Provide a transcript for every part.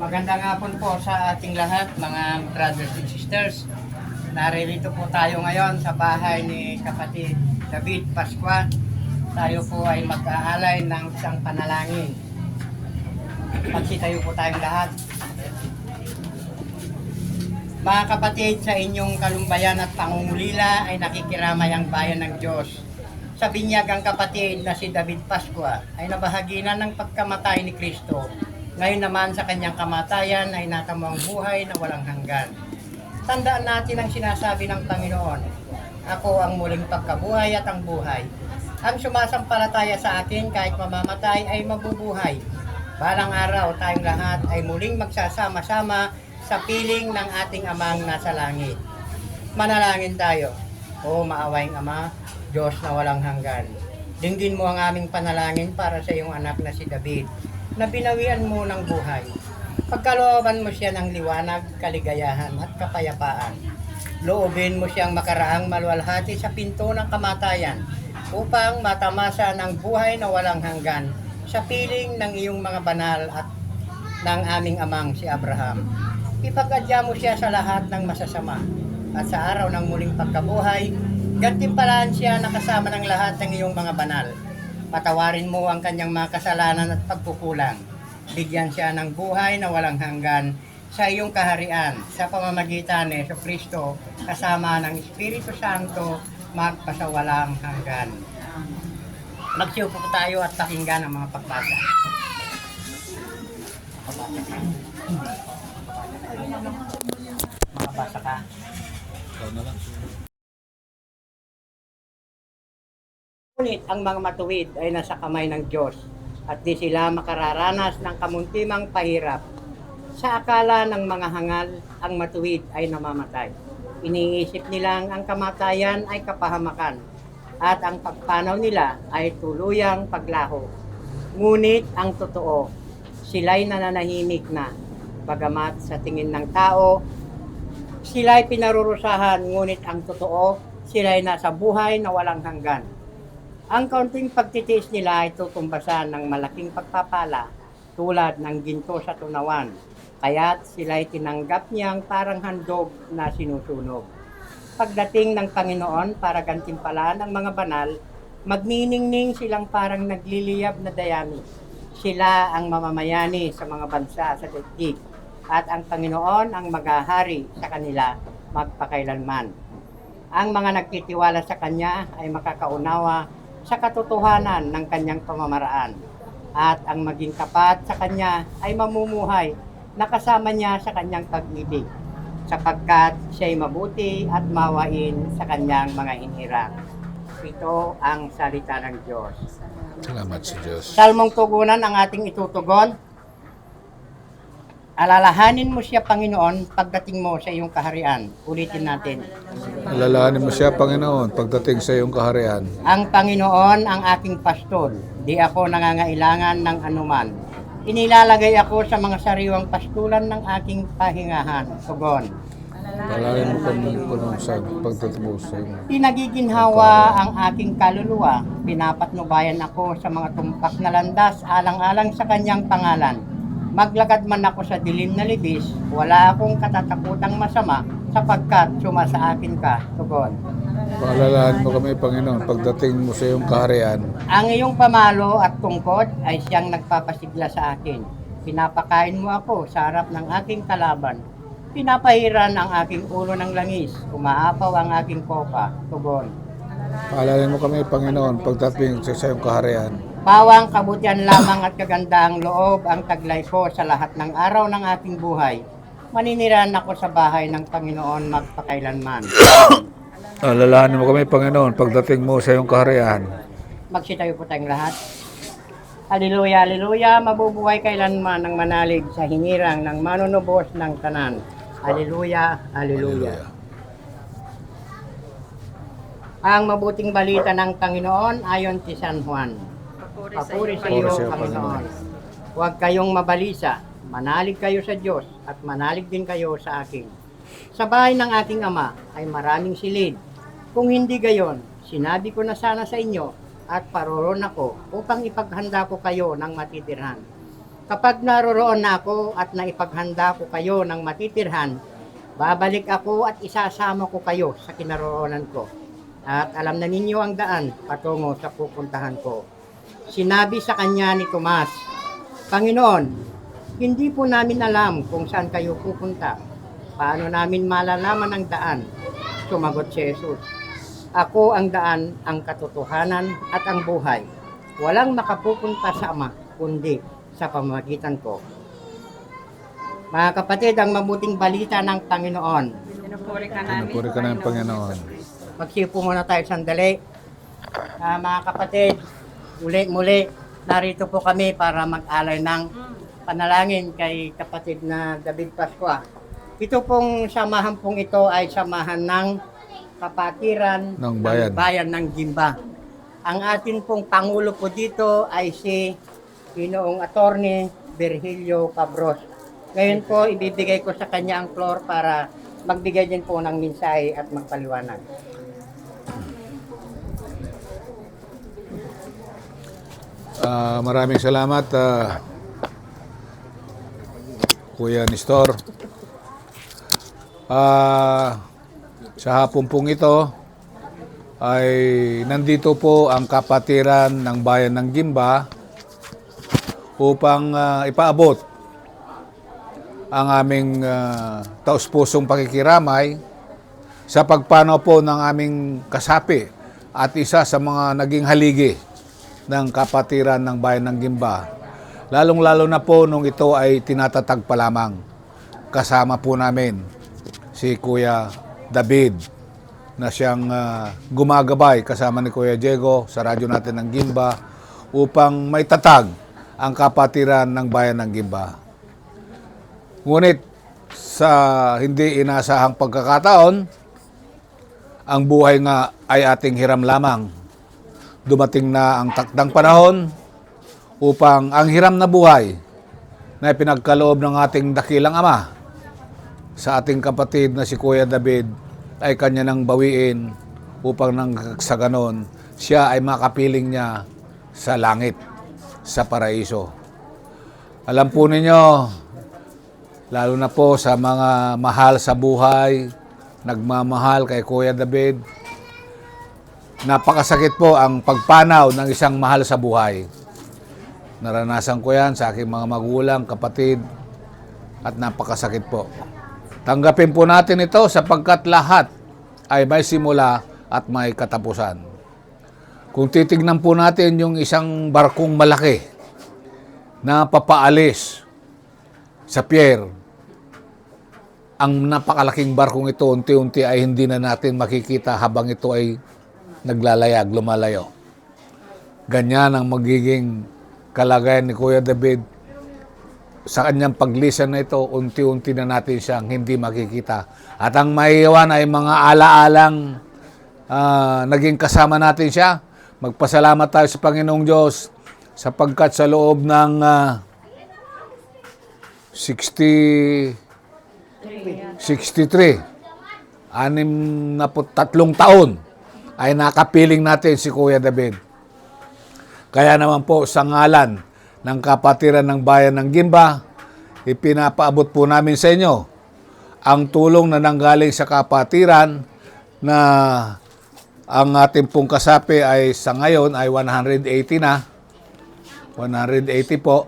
Magandang hapon po sa ating lahat, mga brothers and sisters. Naririto po tayo ngayon sa bahay ni kapatid David Pasqua. Tayo po ay mag-aalay ng isang panalangin. Pagsitayo po tayong lahat. Mga kapatid, sa inyong kalumbayan at pangungulila ay nakikiramay ang bayan ng Diyos. Sa binyagang kapatid na si David Pasqua ay nabahaginan ng pagkamatay ni Kristo. Ngayon naman sa kanyang kamatayan ay natamo ang buhay na walang hanggan. Tandaan natin ang sinasabi ng Panginoon. Ako ang muling pagkabuhay at ang buhay. Ang sumasampalataya sa akin kahit mamamatay ay mabubuhay. Balang araw tayong lahat ay muling magsasama-sama sa piling ng ating amang nasa langit. Manalangin tayo. O maawaing Ama, Diyos na walang hanggan. Dinggin mo ang aming panalangin para sa iyong anak na si David, na binawian mo ng buhay. Pagkalooban mo siya ng liwanag, kaligayahan at kapayapaan. Loobin mo siyang makaraang malwalhati sa pinto ng kamatayan upang matamasa ng buhay na walang hanggan sa piling ng iyong mga banal at ng aming amang si Abraham. Ipagadya mo siya sa lahat ng masasama at sa araw ng muling pagkabuhay, gantimpalaan siya na kasama ng lahat ng iyong mga banal. Patawarin mo ang kanyang mga kasalanan at pagkukulang. Bigyan siya ng buhay na walang hanggan sa iyong kaharian sa pamamagitan ni Yeso Kristo kasama ng Espiritu Santo magpasawalang hanggan. Magsiupo po tayo at pakinggan ang mga pagbasa. Makabasa ka. Ngunit ang mga matuwid ay nasa kamay ng Diyos at di sila makararanas ng kamuntimang pahirap. Sa akala ng mga hangal, ang matuwid ay namamatay. Iniisip nilang ang kamatayan ay kapahamakan at ang pagpanaw nila ay tuluyang paglaho. Ngunit ang totoo, sila'y nananahimik na. Bagamat sa tingin ng tao, sila'y pinarurusahan, ngunit ang totoo, sila'y nasa buhay na walang hanggan. Ang kaunting pagtitiis nila ay tutumbasan ng malaking pagpapala tulad ng ginto sa tunawan. Kaya't sila'y tinanggap niyang parang handog na sinusunog. Pagdating ng Panginoon para gantimpalaan ang mga banal, magniningning silang parang nagliliyab na dayami. Sila ang mamamayani sa mga bansa sa daigdig at ang Panginoon ang maghahari sa kanila magpakailanman. Ang mga nagtitiwala sa Kanya ay makakaunawa sa katotohanan ng Kanyang pamamaraan at ang maging tapat sa Kanya ay mamumuhay na kasama niya sa Kanyang pag-ibig sapagkat siya'y mabuti at mawain sa Kanyang mga hinirang. Ito ang salita ng Diyos. Salamat sa Diyos. Salmong tugunan ang ating itutugon. Alalahanin mo siya, Panginoon, pagdating mo sa iyong kaharian. Ulitin natin. Alalahanin mo siya, Panginoon, pagdating sa iyong kaharian. Ang Panginoon ang aking pastol. Di ako nangangailangan ng anuman. Inilalagay ako sa mga sariwang pastulan ng aking pahingahan. Tugon. Alalahanin mo kami Panginoon sa pagdating mo sa iyong Pinagiginhawa ang aking kaluluwa. Pinapatnubayan ako sa mga tumpak na landas alang-alang sa kanyang pangalan. Maglakad man ako sa dilim na libis, wala akong katatakutang masama sapagkat suma sa akin ka, tugon. Paalalahanin mo kami, Panginoon, pagdating mo sa iyong kaharian. Ang iyong pamalo at tungkod ay siyang nagpapasigla sa akin. Pinapakain mo ako sa harap ng aking kalaban. Pinapahiran ang aking ulo ng langis. Umaapaw ang aking kopa. Tugon. Paalalahanin mo kami, Panginoon, pagdating sa iyong kaharian. Pawang kabutihan lamang at kagandaang loob ang taglay ko sa lahat ng araw ng aking buhay. Maniniran ako sa bahay ng Panginoon magpakailanman. Alalahanin mo kami, Panginoon, pagdating mo sa iyong kaharian. Magsitayo po tayong lahat. Haleluya, haleluya, mabubuhay kailanman ng manalig sa hinirang ng manunubos ng tanan. Haleluya, haleluya. Ang mabuting balita ng Panginoon ayon kay San Juan. Papuri sa iyo, Papuri sa iyo, Panginoon. Huwag kayong mabalisa. Manalig kayo sa Diyos at manalig din kayo sa akin. Sa bahay ng aking ama ay maraming silid. Kung hindi gayon, sinabi ko na sana sa inyo at paroron ako upang ipaghanda ko kayo ng matitirhan. Kapag naroroon na ako at naipaghanda ko kayo ng matitirhan, babalik ako at isasama ko kayo sa kinaroonan ko. At alam na ninyo ang daan patungo sa pupuntahan ko. Sinabi sa kanya ni Tomas, Panginoon, hindi po namin alam kung saan kayo pupunta. Paano namin malalaman ang daan? Sumagot si Jesus. Ako ang daan, ang katotohanan at ang buhay. Walang makapupunta sa Ama, kundi sa pamamagitan ko. Mga kapatid, ang mabuting balita ng Panginoon. Pinupuri ka namin. Pinupuri ka ng Panginoon. Magsipo muna tayo sandali. Ah, mga kapatid, muli-muli, narito po kami para mag-alay ng panalangin kay kapatid na David Pascua. Ito pong samahan pong ito ay samahan ng kapatiran Ng bayan. bayan ng Gimba. Ang atin pong pangulo po dito ay si Ginoong Attorney Virgilio Cabros. Ngayon po, ibibigay ko sa kanya ang floor para magbigay din po ng mensahe at magpaliwanag. Ah, maraming salamat, ah, Kuya Nestor. Ah, sa hapon pong ito ay nandito po ang kapatiran ng bayan ng Gimba upang ah, ipaabot ang aming ah, taus-pusong pakikiramay sa pagpanaw po ng aming kasapi at isa sa mga naging haligi ng kapatiran ng bayan ng Gimba. Lalong-lalo na po nung ito ay tinatatag pa lamang. Kasama po namin si Kuya David na siyang ah, gumagabay kasama ni Kuya Diego sa radyo natin ng Gimba upang may tatag ang kapatiran ng bayan ng Gimba. Ngunit sa hindi inasahang pagkakataon, ang buhay nga ay ating hiram lamang. Dumating na ang takdang panahon upang ang hiram na buhay na pinagkaloob ng ating dakilang ama sa ating kapatid na si Kuya David ay kanya nang bawiin upang nang sa ganon siya ay makapiling niya sa langit, sa paraiso. Alam po ninyo, lalo na po sa mga mahal sa buhay, nagmamahal kay Kuya David, napakasakit po ang pagpanaw ng isang mahal sa buhay. Naranasan ko yan sa aking mga magulang, kapatid, at napakasakit po. Tanggapin po natin ito sapagkat lahat ay may simula at may katapusan. Kung titignan po natin yung isang barkong malaki na papaalis sa pier, ang napakalaking barkong ito unti-unti ay hindi na natin makikita habang ito ay naglalayag, lumalayo. Ganyan ang magiging kalagayan ni Kuya David sa kanyang paglisan na ito, unti-unti na natin siyang hindi makikita. At ang maiiwan ay mga alaalang ah, naging kasama natin siya. Magpasalamat tayo sa Panginoong Diyos sapagkat sa loob ng ah, 60 63 anim na taon ay nakapiling natin si Kuya David. Kaya naman po sa ngalan ng kapatiran ng bayan ng Gimba, ipinapaabot po namin sa inyo ang tulong na nanggaling sa kapatiran na ang ating pong kasapi ay sa ngayon ay 180 na. 180 po.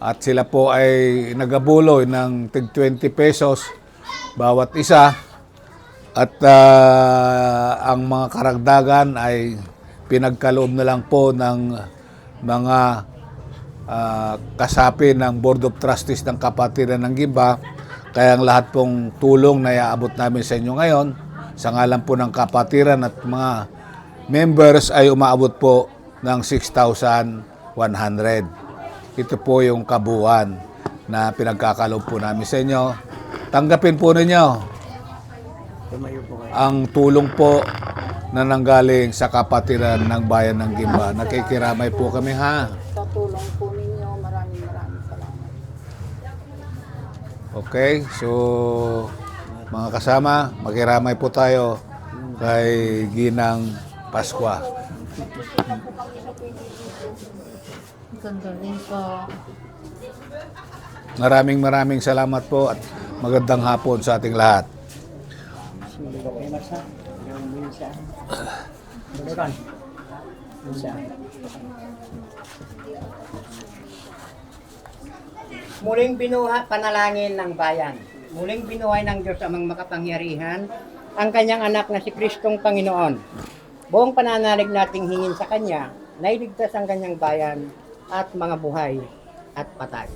At sila po ay nagabuloy ng tig 20 pesos bawat isa. At ah, ang mga karagdagan ay pinagkaloob na lang po ng mga ah, kasapi ng Board of Trustees ng Kapatiran ng Gimba. Kaya ang lahat pong tulong na iaabot namin sa inyo ngayon, sa ngalan po ng Kapatiran at mga members ay umaabot po ng 6,100. Ito po yung kabuuan na pinagkakaloob po namin sa inyo. Tanggapin po ninyo ang tulong po na nanggaling sa kapatiran ng bayan ng Gimba. Nakikiramay po kami ha. Sa tulong po ninyo, maraming maraming salamat. Okay, so mga kasama, makiramay po tayo kay Ginang po. Maraming maraming salamat po at magandang hapon sa ating lahat. Muling binuha panalangin ng bayan. Muling binuhay ng Diyos amang makapangyarihan ang kanyang anak na si Kristong Panginoon. Buong pananalig nating hingin sa Kanya, nailigtas ang kanyang bayan at mga buhay at patay.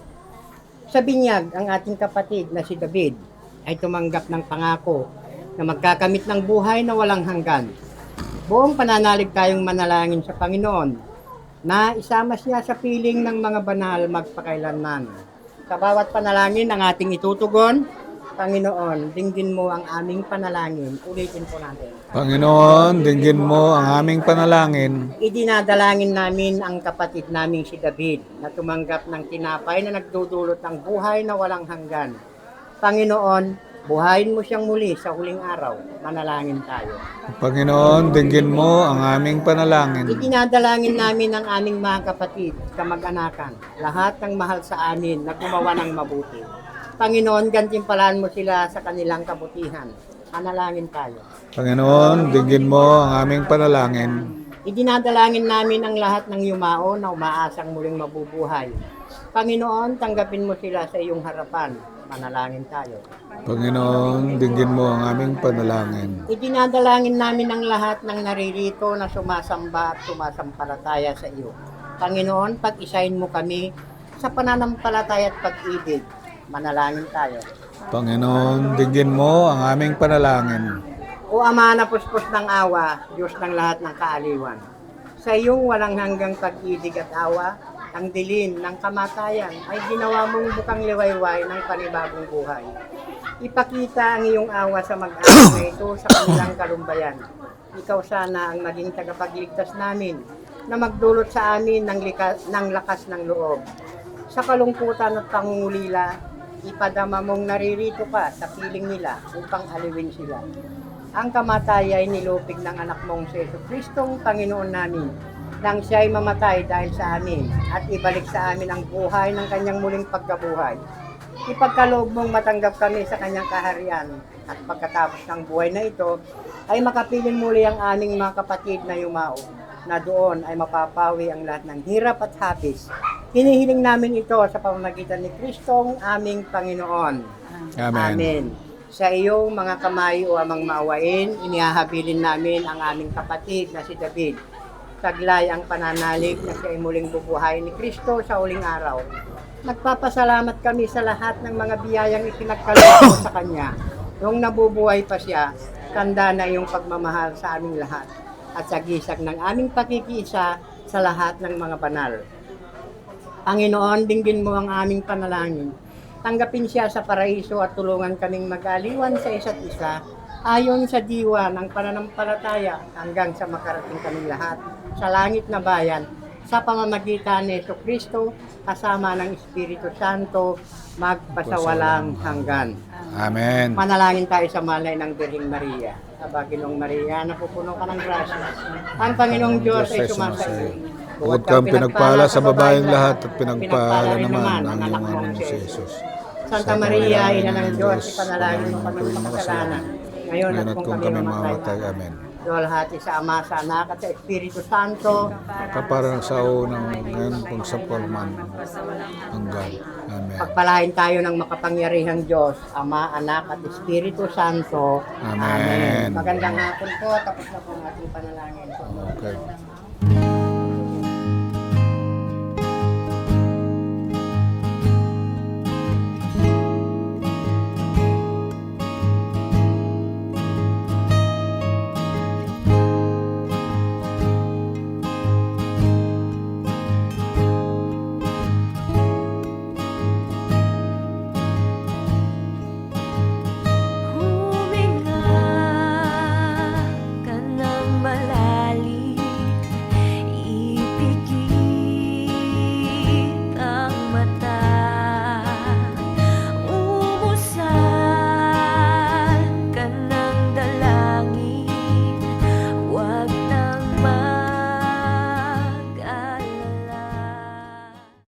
Sa binyag, ang ating kapatid na si David ay tumanggap ng pangako na magkakamit ng buhay na walang hanggan. Buong pananalig tayong manalangin sa Panginoon na isama siya sa piling ng mga banal magpakailanman. Sa bawat panalangin ang ating itutugon, Panginoon, dinggin mo ang aming panalangin. Ulitin po natin. Panginoon, dinggin mo ang aming panalangin. Idinadalangin namin ang kapatid naming si David na tumanggap ng tinapay na nagdudulot ng buhay na walang hanggan. Panginoon, buhayin mo siyang muli sa huling araw. Manalangin tayo. Panginoon, dinggin mo ang aming panalangin. Idinadalangin namin ang aming mga kapatid, kamag-anakan, lahat ng mahal sa amin na gumawa ng mabuti. Panginoon, gantimpalaan mo sila sa kanilang kabutihan. Manalangin tayo. Panginoon, dinggin mo ang aming panalangin. Idinadalangin namin ang lahat ng yumao na umaasang muling mabubuhay. Panginoon, tanggapin mo sila sa iyong harapan. Manalangin tayo. Panginoon, dinggin mo ang aming panalangin. Idinadalangin namin ang lahat ng naririto na sumasamba at sumasampalataya sa iyo. Panginoon, pag-isahin mo kami sa pananampalataya at pag-ibig. Manalangin tayo. Panginoon, dinggin mo ang aming panalangin. O Ama na puspos ng awa, Diyos ng lahat ng kaaliwan. Sa iyong walang hanggang pag-ibig at awa, ang dilim ng kamatayan ay ginawa mong bukang liwayway ng panibagong buhay. Ipakita ang iyong awa sa mag-anak na ito sa kanilang kalumbayan. Ikaw sana ang maging tagapagligtas namin na magdulot sa amin ng, lika, ng lakas ng loob. Sa kalungkutan at pangungulila, ipadama mong naririto ka sa piling nila upang aliwin sila. Ang kamatay ay nilupig ng anak mong si Yesu Kristong Panginoon namin nang siya ay mamatay dahil sa amin at ibalik sa amin ang buhay ng kanyang muling pagkabuhay. Ipagkaloob mong matanggap kami sa kanyang kaharian at pagkatapos ng buhay na ito ay makapiling muli ang aming mga kapatid na yumao na doon ay mapapawi ang lahat ng hirap at hapis. Hinihiling namin ito sa pamamagitan ni Kristong aming Panginoon. Amen. Amen. Sa iyong mga kamay o amang maawain, inihahabilin namin ang aming kapatid na si David. Taglay ang pananalig na siya ay muling bubuhay ni Kristo sa uling araw. Nagpapasalamat kami sa lahat ng mga biyayang ipinagkaloob sa Kanya. Noong nabubuhay pa siya, tanda na iyong pagmamahal sa aming lahat at sa gisag ng aming pakikiisa sa lahat ng mga banal. Panginoon, dinggin mo ang aming panalangin. Tanggapin siya sa paraiso at tulungan kaming mag-aliwan sa isa't isa ayon sa diwa ng pananampalataya hanggang sa makarating kaming lahat sa langit na bayan sa pamamagitan ni Yeso Kristo kasama ng Espiritu Santo magpasawalang hanggan. Amen. Manalangin tayo sa malay ng Birhing Maria. Aba, Ginoong Maria, napupuno ka ng grasya. Ang Panginoong Diyos ay sumasa iyo. Bukod kang pinagpala sa babaeng lahat at pinagpala naman ang iyong anak si Jesus. Santa Maria, Ina ng Diyos, ipanalangin mo kami ng makasalanan. Ngayon at kung kami mamatay. Amen. Dolhati sa Ama, sa Anak, at sa Espiritu Santo. Kaparang sa unang ngayon kung sa palman hanggang. Amen. Pagpalain tayo ng makapangyarihang Diyos, Ama, Anak, at Espiritu Santo. Amen. Magandang hapon po. Tapos na po ang ating panalangin. Okay.